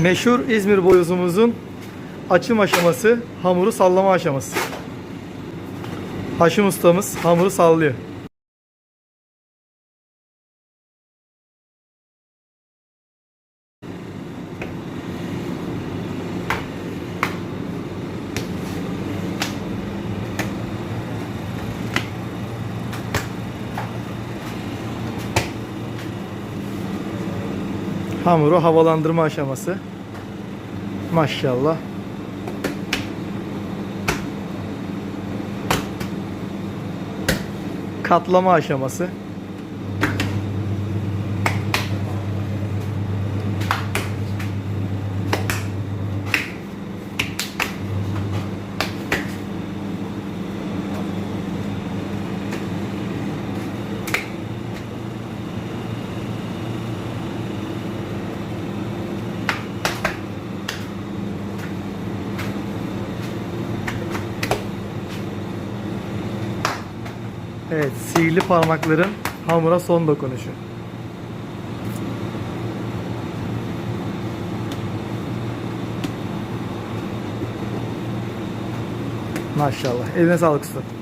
Meşhur İzmir boyozumuzun açım aşaması, hamuru sallama aşaması. Haşim ustamız hamuru sallıyor. Hamuru havalandırma aşaması. Maşallah. Katlama aşaması. Evet, sihirli parmakların hamura son dokunuşu. Maşallah. Eline sağlık usta.